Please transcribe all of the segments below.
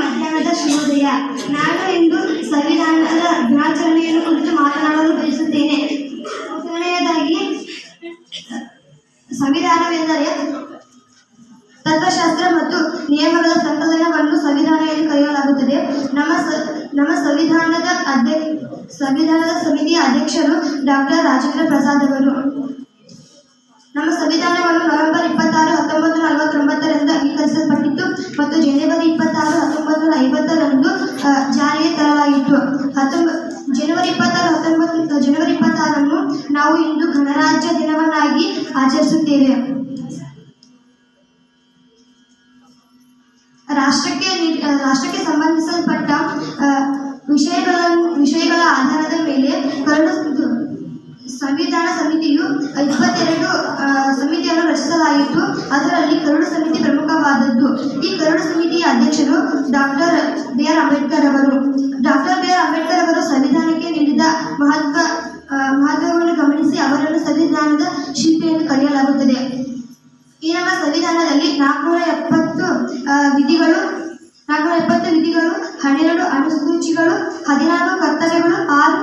ಮಧ್ಯಾಹ್ನದ ಶುಭೋದಯ ನಾನು ಇಂದು ಸಂವಿಧಾನದ ದಿನಾಚರಣೆಯನ್ನು ಕುರಿತು ಮಾತನಾಡಲು ಬಯಸುತ್ತೇನೆ ಮೊದಲನೆಯದಾಗಿ ಸಂವಿಧಾನವೆಂದರೆ ತತ್ವಶಾಸ್ತ್ರ ಮತ್ತು ನಿಯಮಗಳ ಸಂಕಲನವನ್ನು ಸಂವಿಧಾನ ಎಂದು ಕರೆಯಲಾಗುತ್ತದೆ. ನಮ್ಮ ನಮ್ಮ ಸಂವಿಧಾನದ ಅಧ್ಯಕ್ಷ, ಸಂವಿಧಾನದ ಸಮಿತಿಯ ಅಧ್ಯಕ್ಷರು ಡಾಕ್ಟರ್ ರಾಜೇಂದ್ರ ಪ್ರಸಾದ್ ಅವರು. ನಲವತ್ತೊಂಬತ್ತರಂದು ಅಂಗೀಕರಿಸಲ್ಪಟ್ಟಿತ್ತು ಮತ್ತು ಜನವರಿ ಇಪ್ಪತ್ತಾರು ಹತ್ತೊಂಬತ್ತು ನೂರ ಐವತ್ತರಂದು ಜಾರಿಗೆ ತರಲಾಯಿತು. ಹತ್ತೊಂಬ, ಜನವರಿ ಇಪ್ಪತ್ತಾರು, ಹತ್ತೊಂಬತ್ತು ಜನವರಿ ಇಪ್ಪತ್ತಾರನ್ನು ನಾವು ಇಂದು ಗಣರಾಜ್ಯ ದಿನವನ್ನಾಗಿ ಆಚರಿಸುತ್ತೇವೆ. ರಾಷ್ಟ್ರಕ್ಕೆ ರಾಷ್ಟ್ರಕ್ಕೆ ಸಂಬಂಧಿಸಲ್ಪಟ್ಟ ವಿಷಯಗಳ ವಿಷಯಗಳ ಆಧಾರದ ಮೇಲೆ ಕರಡು ಸಂವಿಧಾನ ಸಮಿತಿಯು ಇಪ್ಪತ್ತೆರಡು ಸಮಿತಿಯನ್ನು ರಚಿಸಲಾಯಿತು. ಅದರಲ್ಲಿ ಕರಡು ಸಮಿತಿ ಪ್ರಮುಖವಾದದ್ದು. ಈ ಕರುಣ ಸಮಿತಿಯ ಅಧ್ಯಕ್ಷರು ಡಾಕ್ಟರ್ ಬಿ ಆರ್ ಅಂಬೇಡ್ಕರ್ ಅವರು. ಡಾಕ್ಟರ್ ಬಿ ಆರ್ ಅಂಬೇಡ್ಕರ್ ಅವರು ಸಂವಿಧಾನಕ್ಕೆ ನೀಡಿದ ಮಹತ್ವ ಮಹತ್ವವನ್ನು ಗಮನಿಸಿ ಅವರನ್ನು ಸಂವಿಧಾನದ ಶಿಲ್ಪಿ ಎಂದು ಕರೆಯಲಾಗುತ್ತದೆ. ಈ ನಮ್ಮ ಸಂವಿಧಾನದಲ್ಲಿ ನಾಲ್ಕುನೂರ ಎಪ್ಪತ್ತು ವಿಧಿಗಳು ನಾಲ್ಕುನೂರ ಎಪ್ಪತ್ತು ವಿಧಿಗಳು, ಹನ್ನೆರಡು ಅನುಸೂಚಿಗಳು, ಹದಿನಾರು ಕರ್ತವ್ಯಗಳು, ಆರು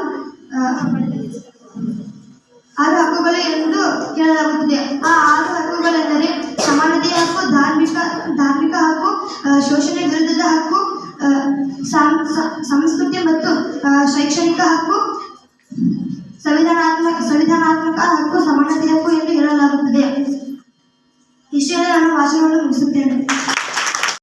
ಆರು ಹಕ್ಕುಗಳು ಎಂದು ಹೇಳಲಾಗುತ್ತದೆ. ಆ ಆರು ಹಕ್ಕುಗಳೆಂದರೆ ಶೋಷಣೆ ವಿರುದ್ಧದ ಹಕ್ಕು ಸಂಸ್ಕೃತಿ ಮತ್ತು ಶೈಕ್ಷಣಿಕ ಹಕ್ಕು, ಸಂವಿಧಾನಾತ್ಮಕ ಸಂವಿಧಾನಾತ್ಮಕ ಹಕ್ಕು ಸಮಾನತೆ ಹಕ್ಕು ಎಂದು ಹೇಳಲಾಗುತ್ತದೆ. ಇಷ್ಟೇ ನಾನು ಭಾಷಣವನ್ನು ಮುಗಿಸುತ್ತೇನೆ.